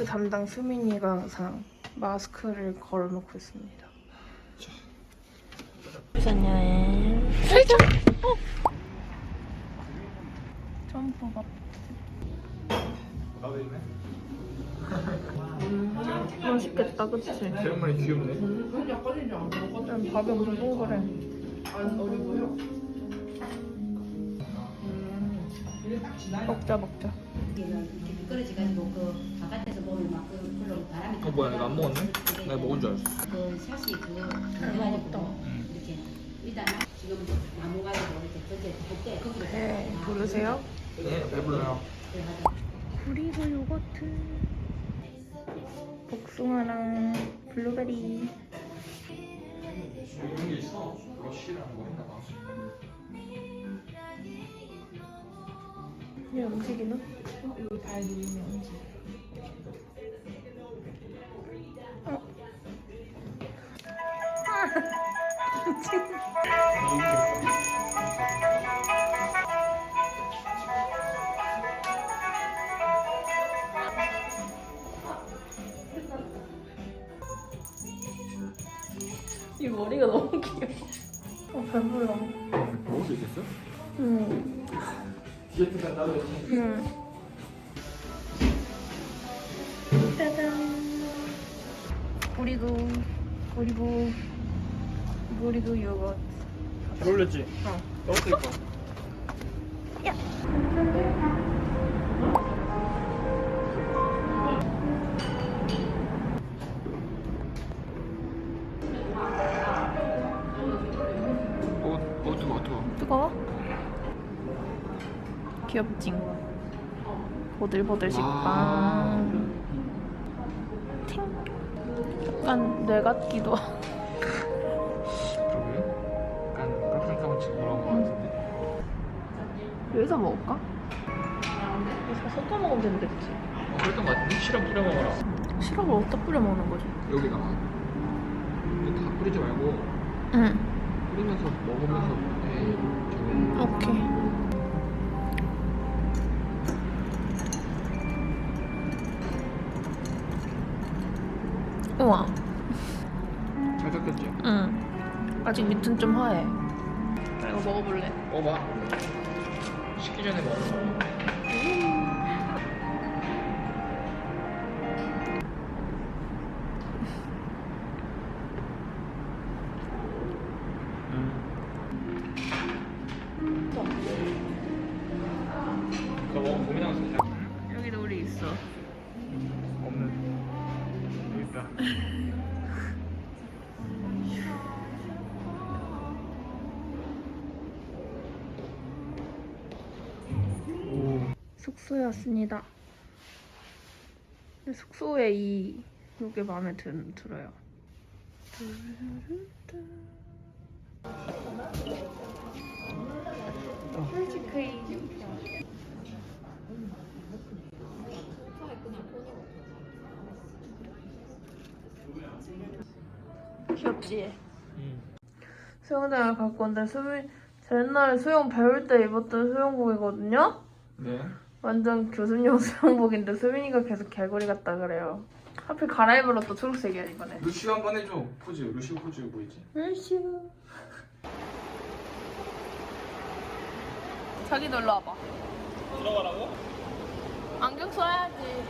마스크 담당 수민이가 항상 마스크를 걸어놓고 있습니다. 부산 여행 살짝. 어. 점프가. 음, 맛있겠다, 그치? 대형만이 귀엽네. 난 밥이 엄청 동그래. 먹자, 먹자. 미끄러지가지고 그 바깥에서 보면 막그 불로 바람이 어 뭐야 이거 안 먹었네? 내가 먹은 줄 알았어. 그 샷이 그거 먹었다. 이렇게 일단 지금 나무 가지고 이렇게 그때 그때 거기로 네, 부르세요? 네 배불러요. 그리고 요거트. 복숭아랑 블루베리. 이런 게 있어? 러쉬라는 거 했나 봐. 얘 음식이나? 어, 발 누르면. 어. 이 머리가 너무 귀여워. 어, 배불러. 먹을 수 있겠어? 응. 디저트가 따로 응. 짜잔. 그리고 그리고 그리고 요거. 잘 어울렸지? 어. 너무 이뻐. 야. 어, 어 뜨거 뜨거. 뜨거워? 귀엽징. 보들보들 식빵. 팅. 약간 뇌 같기도 하고. 그러게. 약간 치고 그런 거 같은데. 여기서 먹을까? 여기서 섞어 먹으면 되는데 그치? 어 그랬던 거 같은데? 시럽 뿌려 먹어라. 시럽을 어디다 뿌려 먹는 거지? 여기다가. 이거 다 뿌리지 말고 응. 뿌리면서 먹으면서 해. 저기. 오케이. 아직 밑은 좀 하얘. 나 이거 먹어볼래. 먹어봐. 식기 전에 먹어. 왔습니다. 숙소에 이 이게 마음에 든, 들어요. 솔직히 귀엽지? 음. 수영장을 갖고 온데 수빈 제 옛날에 수영 배울 때 입었던 수영복이거든요. 네. 완전 교수용 수영복인데 수빈이가 계속 개구리 같다 그래요. 하필 갈아입으러 또 초록색이야 이번에. 루시오 한번 해줘. 포즈. 루시오 포즈 보이지? 열심히. 자기 놀러 와봐. 들어가라고? 안경 써야지.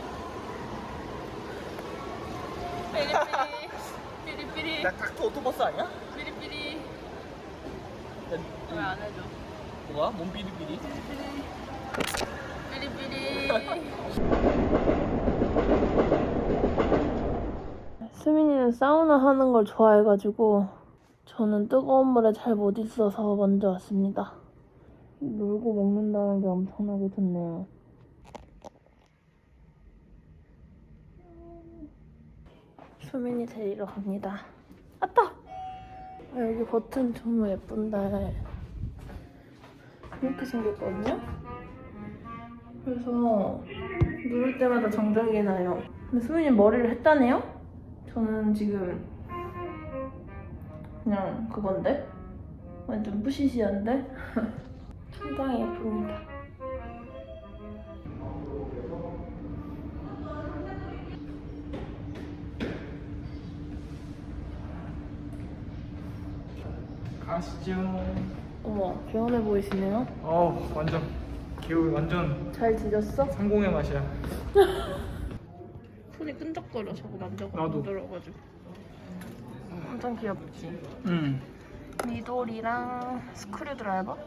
삐리삐리. 삐리삐리. 닥터 오토버스 아니야? 삐리삐리. 왜 안 해줘? 뭐가? 몸 비리비리? 삐리 삐리. 수민이는 사우나 하는 걸 좋아해가지고 저는 뜨거운 물에 잘 못 있어서 먼저 왔습니다. 놀고 먹는다는 게 엄청나게 좋네요. 수민이 데리러 갑니다. 아따! 아, 여기 버튼 너무 예쁜데 이렇게 생겼거든요? 그래서 누를 때마다 정적이 나요 근데 수민이 머리를 했다네요? 저는 지금 그냥 그건데? 완전 부시시한데? 상당히 예쁩니다. 가시죠. 어머, 개운해 보이시네요? 어우 완전 개울 완전 잘 지졌어? 상공의 맛이야. 손이 끈적거려, 저거 만져고 나도. 만들어가지고. 엄청 귀엽지? 응. 미돌이랑 스크류 드라이버?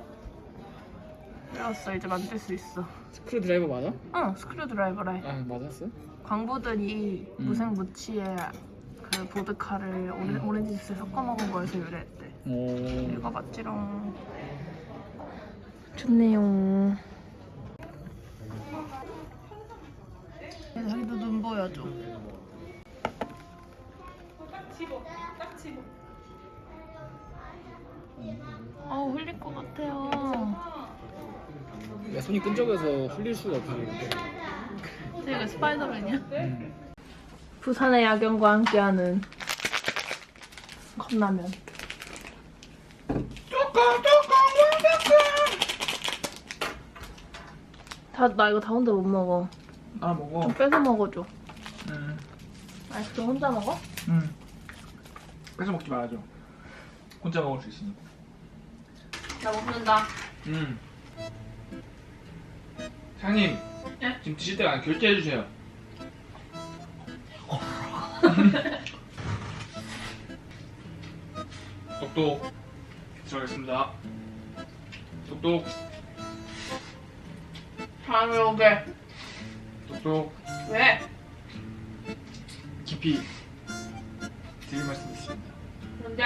배웠어, 이제 만들 수 있어. 스크류 드라이버 맞아? 응, 스크류 드라이버래. 아 맞았어? 광부들이 음. 무생무치에 그 보드카를 오렌, 오렌지 주스에 섞어 먹은 거에서 유래했대. 오. 이거 맞지롱. 좋네요. 자기도 눈 보여줘. 아우 흘릴 것 같아요. 야 손이 끈적여서 흘릴 수가 없어 이렇게. 저희가 스파이더맨이야? 응. 부산의 야경과 함께하는 컵라면. 다, 나 이거 다 혼자 못 먹어. 아 먹어. 좀 뺏어 먹어줘. 응. 아이스크림 혼자 먹어? 응. 뺏어 먹지 말아줘. 혼자 먹을 수 있으니까. 나 먹는다. 응. 사장님. 지금 드실 때가 아니라 결제해 주세요. 똑똑. 들어가겠습니다. 똑똑. 다음에 오게. 똑똑. 왜? 깊이 드릴 말씀 있습니다. 뭔데?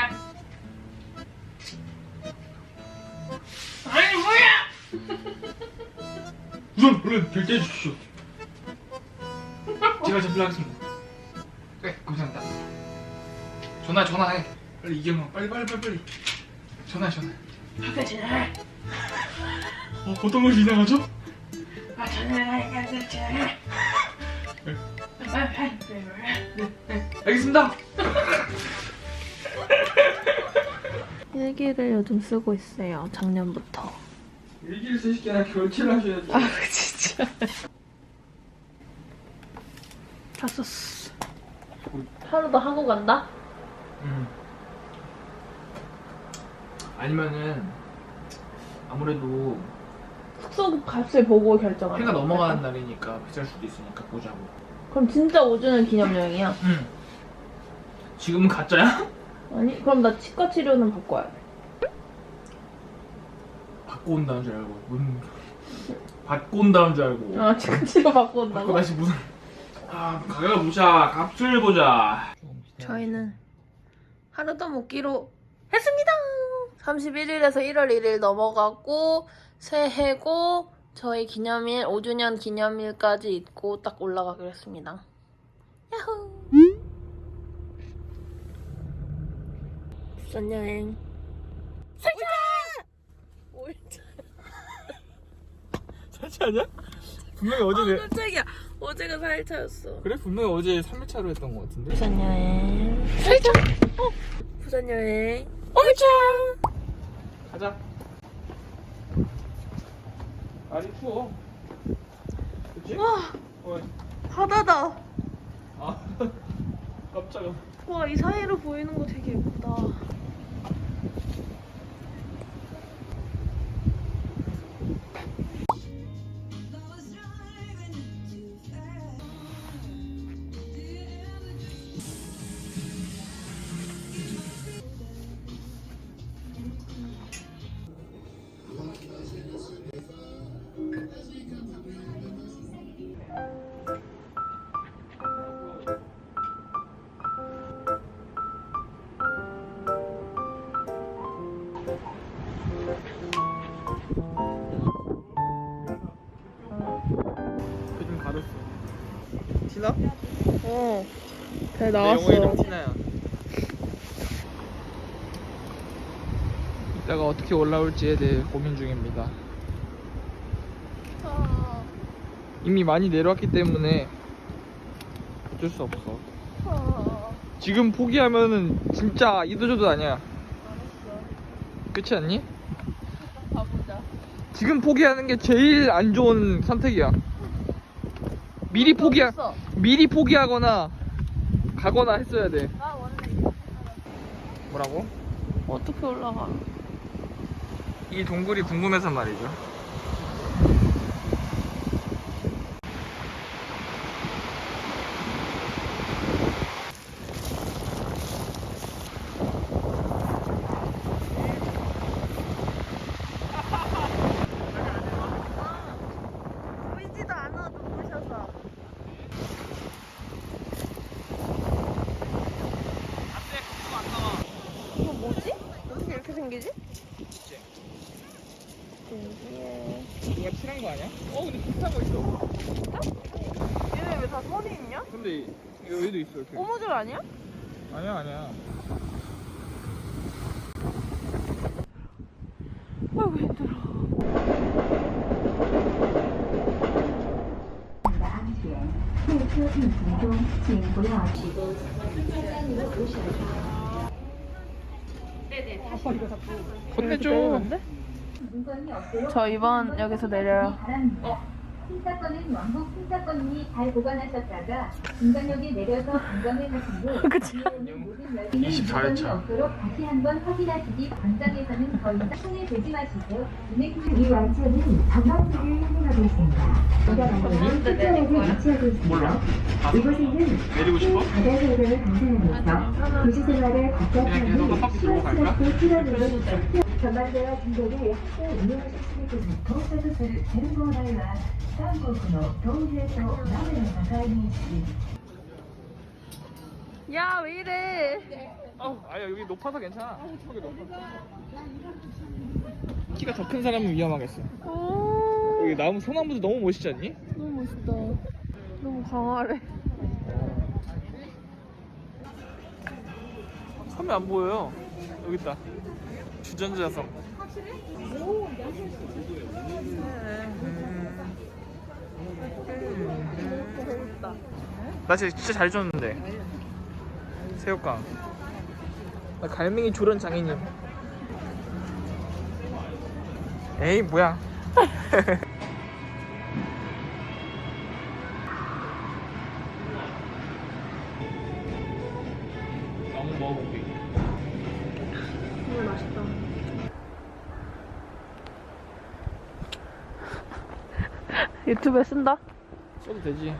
아니 뭐야? 우선 얼른 결제해 주십시오. 제가 접수하겠습니다. 네, 감사합니다. 전화 전화해. 빨리 이경아 빨리 빨리 빨리 빨리. 전화 전화. 지내. 어, 어떤 것이 이상하죠? 알겠습니다. 일기를 요즘 쓰고 있어요. 작년부터. 일기를 쓰실 아니라 결제를 하셔야죠. 아 진짜. 다 썼어. 하루 더 하고 간다? 음. 아니면은 아무래도 숙소 값을 보고 결정하는 해가 거 넘어가는? 날이니까 비쌀 수도 있으니까 보자고. 그럼 진짜 5주년 기념여행이야? 응. 지금은 가짜야? 아니 그럼 나 치과 치료는 와야 돼. 받고 온다는 줄 알고 문 받고 온다는 줄 알고 아 치과 치료 받고 받고 온다고? 다시 무슨 아 가격을 보자 값을 보자 저희는 하루 더 묵기로 했습니다. 31일에서 1월 1일 넘어가고 새해고 저희 기념일 5주년 기념일까지 있고 딱 올라가기로 했습니다. 야호! 부산 여행 살차! 5일차 사치 아니야? 분명히 어제 내 깜짝이야 어제가 4일차였어 그래 분명히 어제 3일차로 했던 것 같은데 부산 여행 살차! 어? 부산 여행 5일차! 가자 날이 추워 그치? 와 어, 바다다 아 깜짝이야 와, 이 사이로 보이는 거 되게 예쁘다. 배내 영어 이름 티나야 이따가 어떻게 올라올지에 대해 고민 중입니다 아, 이미 많이 내려왔기 때문에 어쩔 수 없어 아, 지금 포기하면은 진짜 이도저도 아니야 알았어. 그렇지 않니? 가보자. 지금 포기하는 게 제일 안 좋은 선택이야 미리 포기 없어. 미리 포기하거나 가거나 했어야 돼. 아, 뭐라고? 어떻게 올라가? 이 동굴이 궁금해서 말이죠. 여기도 있어 이렇게. 오모졸 아니야? 아니야 아니야. 아이고 힘들어. 건네줘. 저 이번 여기서 내려요. 어. 승차권은 왕복 승차권이니 잘 보관하셨다가 중간역에 내려서 관광을 하신 후 그치? 뒤에 오는 모든 열기는 24 문건이 회차. 없도록 다시 한번 확인하시기 광장에서는 더 이상 손에 대지 마시고 은행 이 완차는 전망대를 향하고 있습니다. 특정역에 위치하고 있습니다. 몰라. 아, 이곳에는 내리고 싶어? 바다생활을 감상하면서 도시생활을 그냥 계속 한 바퀴 돌고 갈까? 시원스럽게 필요로 제르고라이와 한국의 동시에서 나를 가까이 야왜 이래 어, 아니야 여기 높아서 괜찮아. 저기 높아. 키가 더 큰 사람은 위험하겠어. 오 여기 나무 소나무도 너무 멋있지 않니? 너무 멋있다 너무 강하래 섬이 안 보여요. 여기 있다. 주전자 섬. 나 진짜, 진짜 잘 줬는데. 새우깡. 나 갈매기 조련 장인님. 에이 뭐야. 유튜브에 쓴다? 써도 되지.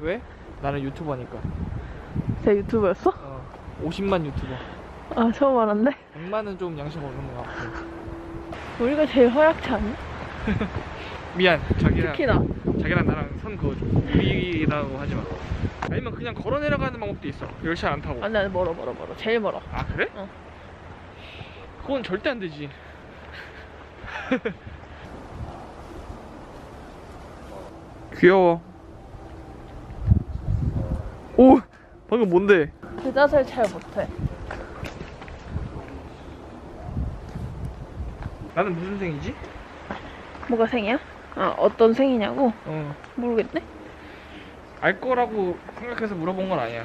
왜? 나는 유튜버니까. 제 유튜브였어? 어, 50만 유튜버. 아 처음 알았네 100만은 좀 양심 없는 것 같고. 우리가 제일 허약치 않니? 미안, 자기랑 특히나 자기랑 나랑 선 그어줘. 우리라고 하지 마. 아니면 그냥 걸어 내려가는 방법도 있어. 열차 안 타고. 아니 아니 멀어 멀어 멀어 제일 멀어 아 그래? 어. 그건 절대 안 되지. 귀여워. 오, 방금 뭔데? 그 자세를 잘 못해 나는 무슨 생이지? 뭐가 생이야? 아 어떤 생이냐고? 어, 모르겠네 알 거라고 생각해서 물어본 건 아니야.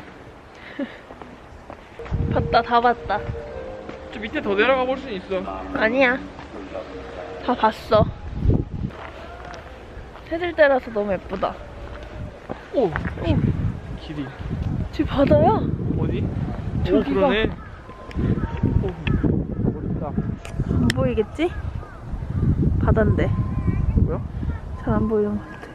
봤다 다 봤다 저 밑에 더 내려가 볼 수는 있어. 아니야 다 봤어 해질 때라서 너무 예쁘다 오, 오, 길이 집 바다야? 어디? 오, 저기가. 그러네. 오, 멋있다. 안 보이겠지? 바다인데 뭐야? 잘 안 보이는 것 같아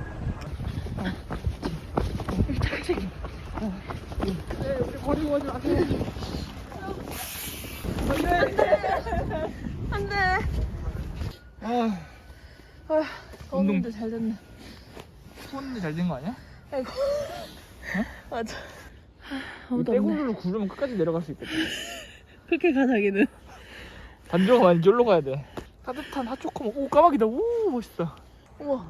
안돼 아, 아휴 운동. 더운데 잘 됐네 손이 잘 된 거 아니야? 아이고 맞아 이 아무도 없네 떼굴로 구르면 끝까지 내려갈 수 있거든. 그렇게 가 자 기는 반지가 많이 절로 가야 돼. 따뜻한 핫초코 먹. 오 까마귀다. 오 멋있다. 우와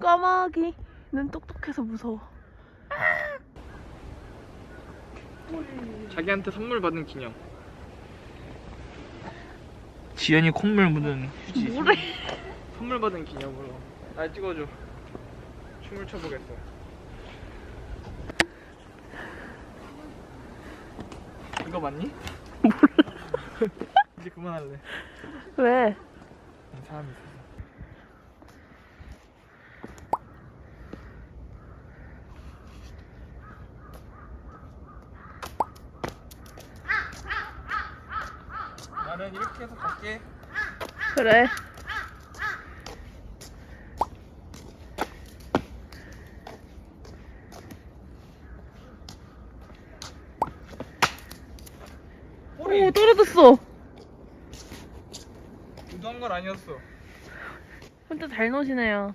까마귀는 똑똑해서 무서워 자기한테 선물 받은 기념. 지연이 콧물 묻은 휴지. 뭐래 선물 받은 기념으로. 날 찍어줘. 춤을 춰보겠어. 이거 맞니? 몰라. 이제 그만할래. 왜? 사람이 있어서. 나는 이렇게 해서 갈게. 그래. 오 떨어졌어. 무도한 건 아니었어. 혼자 잘 노시네요.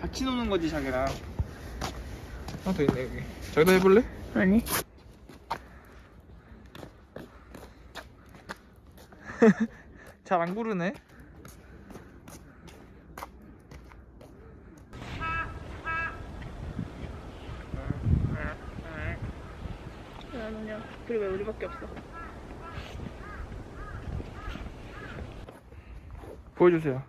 같이 노는 거지 자기랑. 하나 더 있네 여기. 저기다 해볼래? 아니. 잘 안. 안 오냐? 그리고 왜 우리밖에 없어? 보여주세요.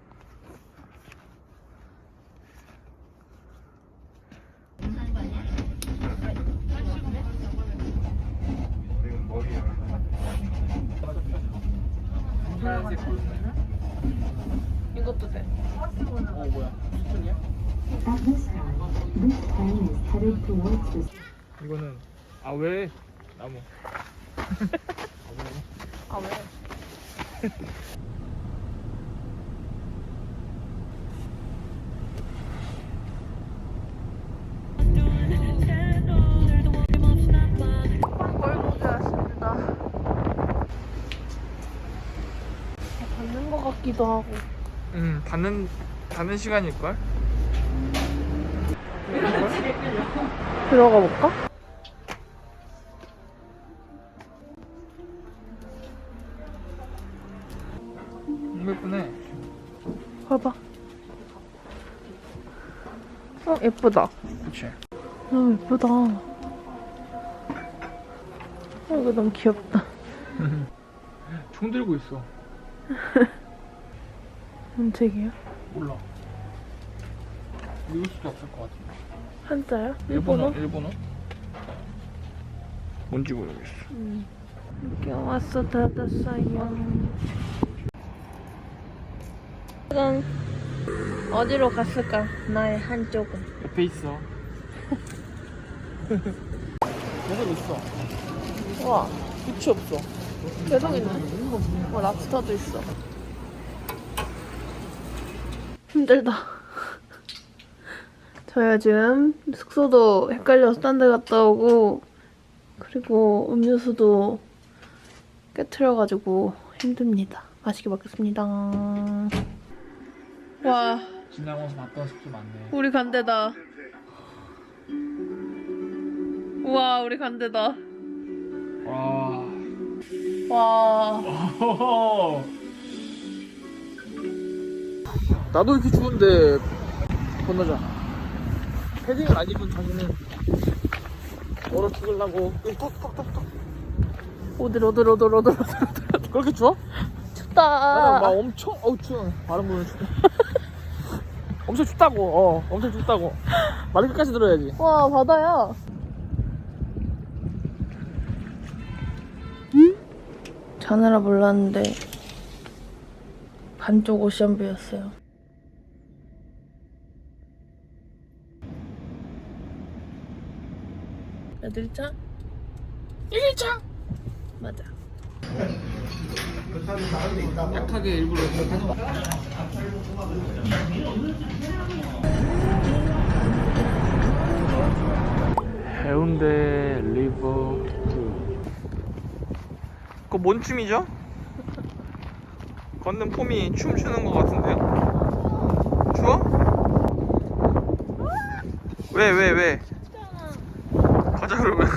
이것도 돼. 어 뭐야? 이거는 아 왜? 나무. 아 왜? 같기도 하고. 응 받는 받는 시간일 걸? 들어가 볼까? 너무 예쁘네. 봐봐. 어 예쁘다. 그렇지. 너무 예쁘다. 어, 이거 너무 귀엽다. 총 들고 있어. 뭔 책이야? 몰라. 읽을 수도 없을 것 같은데. 한자야? 일본어? 일본어? 뭔지 모르겠어. 응. 이렇게 왔어 닫았어요. 지금 어디로 갔을까? 나의 한쪽은. 옆에 있어. 계속 있어. 와, 끝이 없어. 계속 있네. 어, 랍스터도 있어. 힘들다. 저희가 지금 숙소도 헷갈려서 딴 데 갔다 오고, 그리고 음료수도 깨트려가지고 힘듭니다. 맛있게 먹겠습니다. 와, 지나가면서 봤던 숙소 많네. 우리 간대다. 우와, 우리 간대다. 와. 와. 나도 이렇게 추운데 건너잖아. 패딩을 안 입은 자기는 얼어 죽을라고 톡톡톡톡 오들 오들 오들 오들 오들 오들 그렇게 추워? 춥다. 나는 막 엄청 어우 추워. 발음 보면 춥다. 엄청 춥다고. 어, 엄청 춥다고. 말 끝까지 들어야지. 와 바다야. 자느라 몰랐는데 반쪽 오션뷰였어요. 몇 일차? 1일차! 맞아. 약하게 일부러 하지 마. 해운대 리버 그거 뭔 춤이죠? 걷는 폼이 춤 추는 것 같은데요? 추워? 왜 왜 왜? 가자 그러면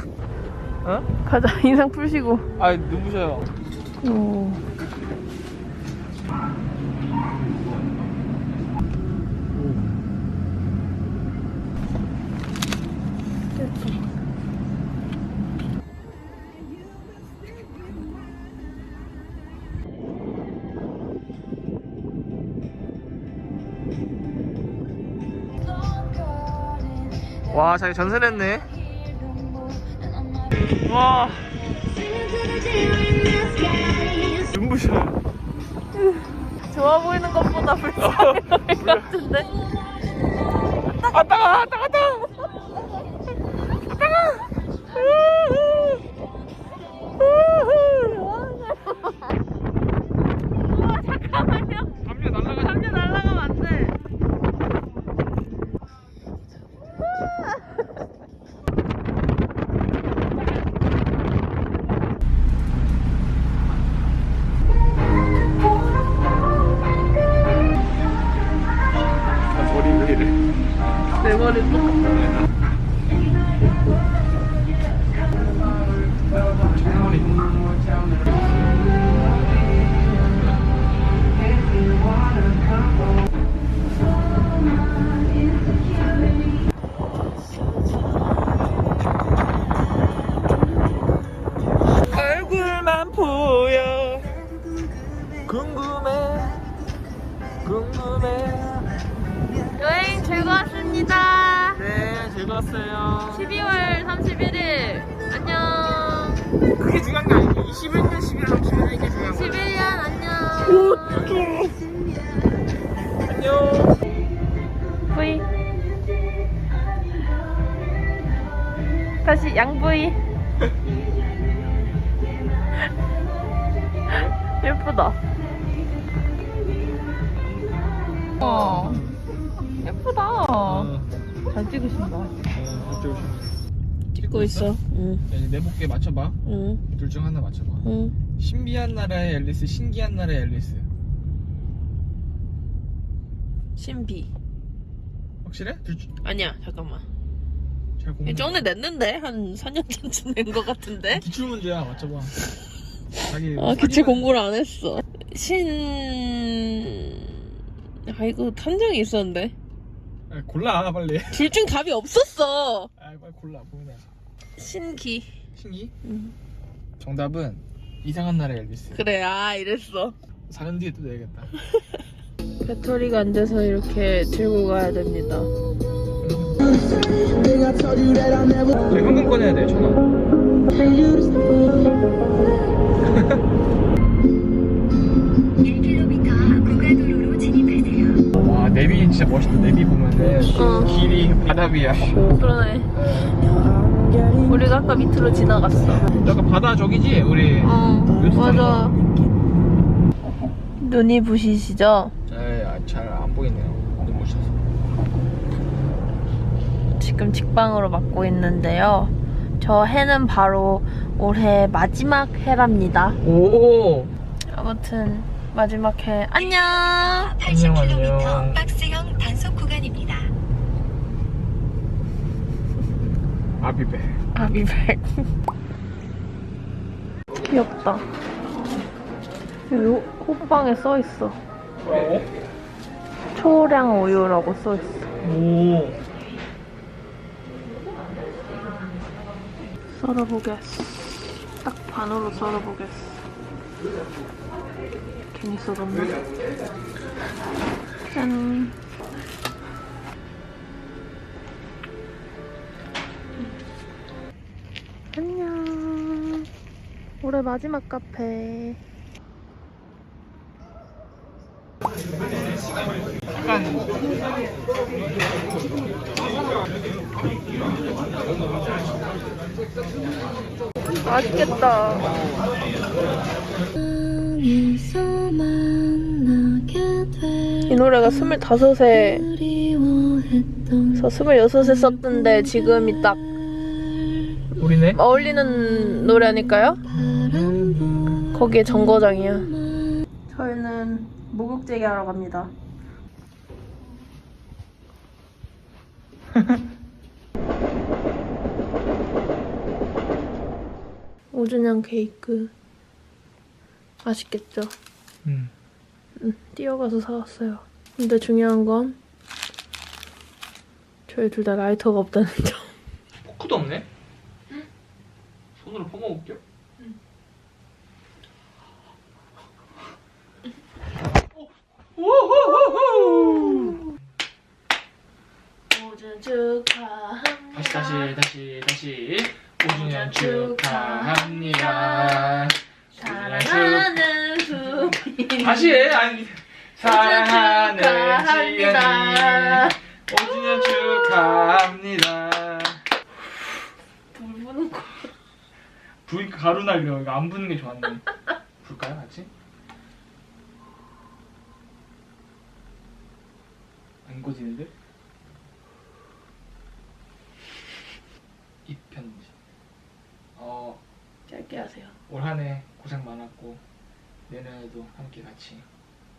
어? 가자 인상 푸시고. 아 눈부셔요 오. 와 자기 전세 냈네 와. 눈부셔 좋아 보이는 것보다 불쌍해 보일 것 같은데. 아 따가 아 따가 따가 다시 양부이. 예쁘다. 어. 예쁘다. 잘 찍으신다. 찍고 있어. 응, 내복에 맞춰봐 응, 둘 중 하나 맞춰봐 응. 신비한 나라의 앨리스 신기한 나라의 앨리스 신비. 확실해? 둘 중... 아니야, 잠깐만. 잘 공부 전에 냈는데 한 4년 전쯤 낸 것 같은데. 기출 문제야 맞춰봐 자기 아, 사기만- 공부를 안 했어. 신. 아, 이거 탐정이 있었는데. 아, 골라 빨리 둘 중 답이 없었어. 아 빨리 골라 고민해 신기. 신기? 응. 정답은 이상한 나라의 앨리스 그래, 아, 이랬어. 4년 뒤에 또 내야겠다 배터리가 안 돼서 이렇게 들고 가야 됩니다. 우리 현금 꺼내야 돼 천원 1km 앞 고가도로로 진입하세요. 와 내비 진짜 멋있다 내비 보면은 어. 길이 바다 위야 그러네. 우리가 아까 밑으로 지나갔어. 약간 바다 저기지 우리 어, 맞아. 눈이 부시시죠? 잘 안 보이네요 눈부셔서 지금 직방으로 맡고 있는데요. 저 해는 바로 올해 마지막 해랍니다. 오 아무튼 마지막 해 안녕. 안녕, 안녕. 박스형 단속 구간입니다. 아비베 아비백 귀엽다. 여기 호빵에 써 있어. 뭐라고? 초량 우유라고 써 있어. 오 썰어보겠어. 딱 반으로 썰어보겠어. 괜히 썰었나? 짠. 안녕. 올해 마지막 카페. 약간 맛있겠다. 이 노래가 25세 서 26에 썼던데 지금이 딱 우리네 어울리는 노래니까요? 거기에 정거장이야. 저희는 목욕제기 하러 갑니다. 오준양 케이크 맛있겠죠? 응 응, 뛰어가서 사왔어요. 근데 중요한 건 저희 둘 다 라이터가 없다는 점. 포크도 없네 손으로 퍼먹을게요 오준 축하합니다. 다시 다시 다시 다시 5주년 축하합니다 사랑하는 수빈. 다시 해 아니 사랑하는 축하합니다. 지연이 5주년 축하합니다 불 부는 거. 불 가루 날려 이거 안 부는 게 좋았네 불까요 같이? 안 꺼지는데? 입 편지 어 짧게 하세요. 올 한 해 고생 많았고 내년에도 함께 같이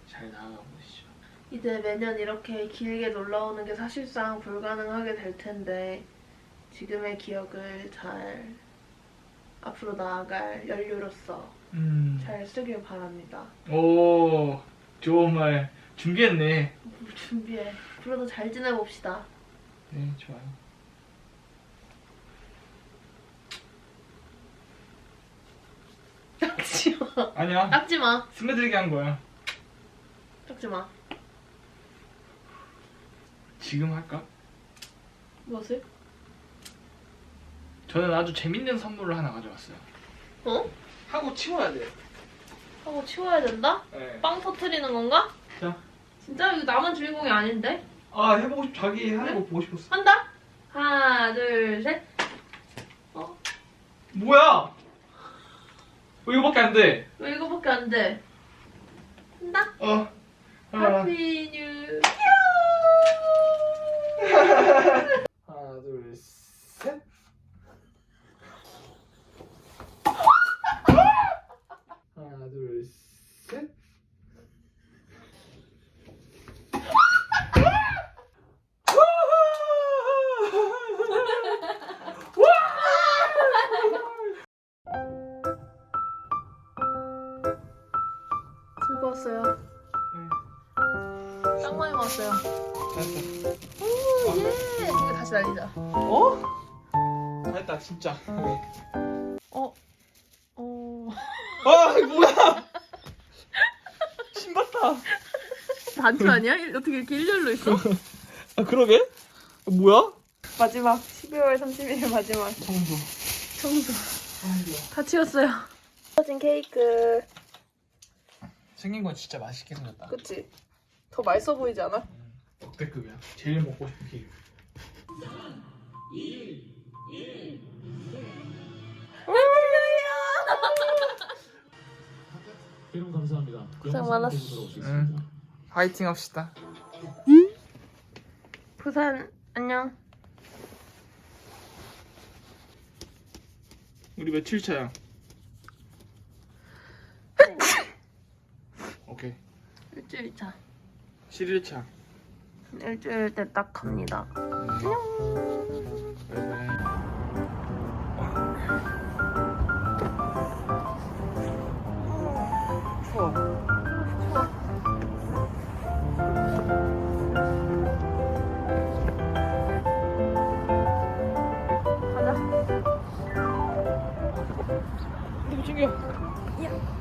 잘 나아가 보시죠. 이제 매년 이렇게 길게 놀러 오는 게 사실상 불가능하게 될 텐데 지금의 기억을 잘 앞으로 나아갈 연료로서 음. 잘 쓰길 바랍니다. 오, 좋은 말 준비했네. 뭘 준비해. 앞으로도 잘 지내봅시다. 네, 좋아요. 닦지 마. 아니야, 닦지 마. 스며들게 한 거야. 닦지 마. 지금 할까? 무엇을? 저는 아주 재밌는 선물을 하나 가져왔어요. 어? 하고 치워야 돼. 하고 치워야 된다? 네. 빵 터트리는 건가? 자. 진짜 이거 나만 주인공이 아닌데? 아, 해보고 싶, 자기 하는 거 보고 싶었어. 한다? 하나, 둘, 셋. 뭐야? 어, 이거밖에 안 돼. 왜 이거밖에 안 돼? 한다? 어. 하나, 해피 뉴 하나, 둘, 셋. 잘했다, 진짜. 어, 어. 아, 이거 뭐야? 신봤다. 단추 아니야? 어떻게 이렇게 일렬로 있어? 아, 그러게? 뭐야? 마지막 12월 31일 마지막 청소. 청소 아이고. 다 치웠어요. 터진 케이크. 생긴 건 진짜 맛있게 생겼다. 그치? 더 맛있어 보이지 않아? 역대급이야. 제일 먹고 싶은 케이크. 고생 많았어. 응. 화이팅 합시다. 부산 안녕. 우리 며칠 차야? 오케이. 일주일 차. 7일 차. 일주일 때 딱 갑니다. 바이바이. 哎，呀。